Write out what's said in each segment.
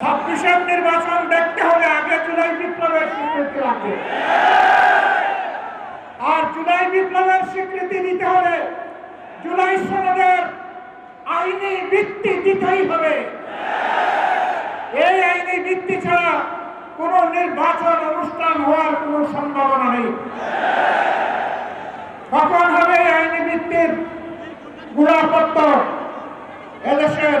ছাব্বিশের নির্বাচন দেখতে হলে আগে জুলাই বিপ্লবের স্বীকৃতি লাগবে। আর জুলাই বিপ্লবের স্বীকৃতি দিতে হলে জুলাই সনদের আইনি ভিত্তি দিতেই হবে। এই আইনি ভিত্তি ছাড়া কোন নির্বাচন অনুষ্ঠান হওয়ার কোনো সম্ভাবনা নেই। কখন হবে আইনি ভিত্তির গুণাপত্র এদেশের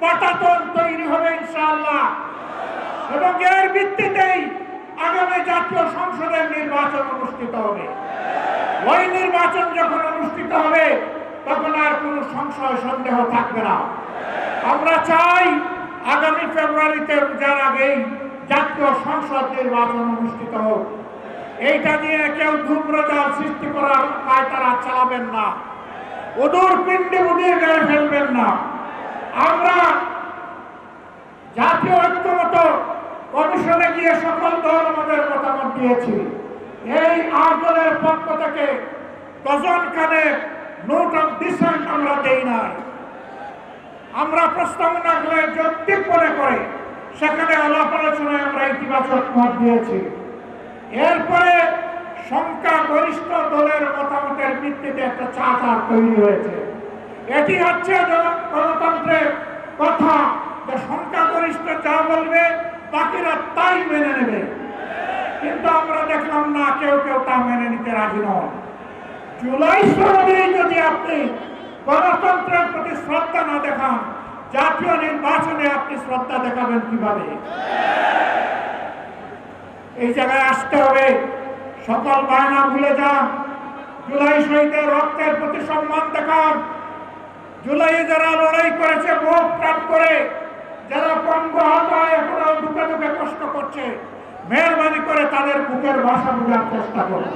পাটাতন তৈরি হবে ইনশাআল্লাহ। এবং এর ভিত্তিতেই আগামী জাতীয় সংসদের নির্বাচন অনুষ্ঠিত হবে। ওই নির্বাচন যখন অনুষ্ঠিত হবে, তখন আর কোনো সংশয় সন্দেহ থাকবে না। আমরা চাই আগামী ফেব্রুয়ারিতে রোজার আগেই জাতীয় সংসদ নির্বাচন অনুষ্ঠিত হোক। এইটা দিয়ে কেউ ধূম্রজাল সৃষ্টি করার কাজ তারা চালাবেন না। ওদূর পিণ্ডে উদির গায়ে ফেলবেন না। আমরা জাতীয় ঐক্যমত কমিশনে গিয়ে সকল দল আমাদের মতামত দিয়েছি। এই আট দলের পক্ষ থেকে ডজন খানে নোট অফ ডিসেন্ট আমরা দেই নাই। আমরা প্রস্তাবনা করে যৌক্তিক মনে করে সেখানে আলাপ আলোচনায় আমরা ইতিবাচক মত দিয়েছি। এরপরে সংখ্যাগরিষ্ঠ দলের মতামতের ভিত্তিতে একটা চাচার তৈরি হয়েছে। এটি হচ্ছে গণতন্ত্রের কথা। যে সংখ্যাগরিষ্ঠ যা বলবে, বাকিরা তাই মেনে নেবে। কিন্তু আমরা দেখলাম না, কেউ কেউ তা মেনে নিতে রাজি নয় জুলাই সনদে যদি আপনি গণতন্ত্রের প্রতি শ্রদ্ধা না দেখান, জাতীয় নির্বাচনে আপনি শ্রদ্ধা দেখাবেন কীভাবে? এই জায়গায় আসতে হবে। সকল বায়না ভুলে যান। জুলাই শহীদের রক্তের প্রতি সম্মান দেখান। জুলাইয়ে যারা লড়াই করেছে, ভোট প্রাপ্ত করে, যারা পঙ্গ হত হয় এখনও দুঃখে দুঃখে কষ্ট করছে, মেহরবানি করে তাদের বুকের ভাষা বোঝার চেষ্টা করুন।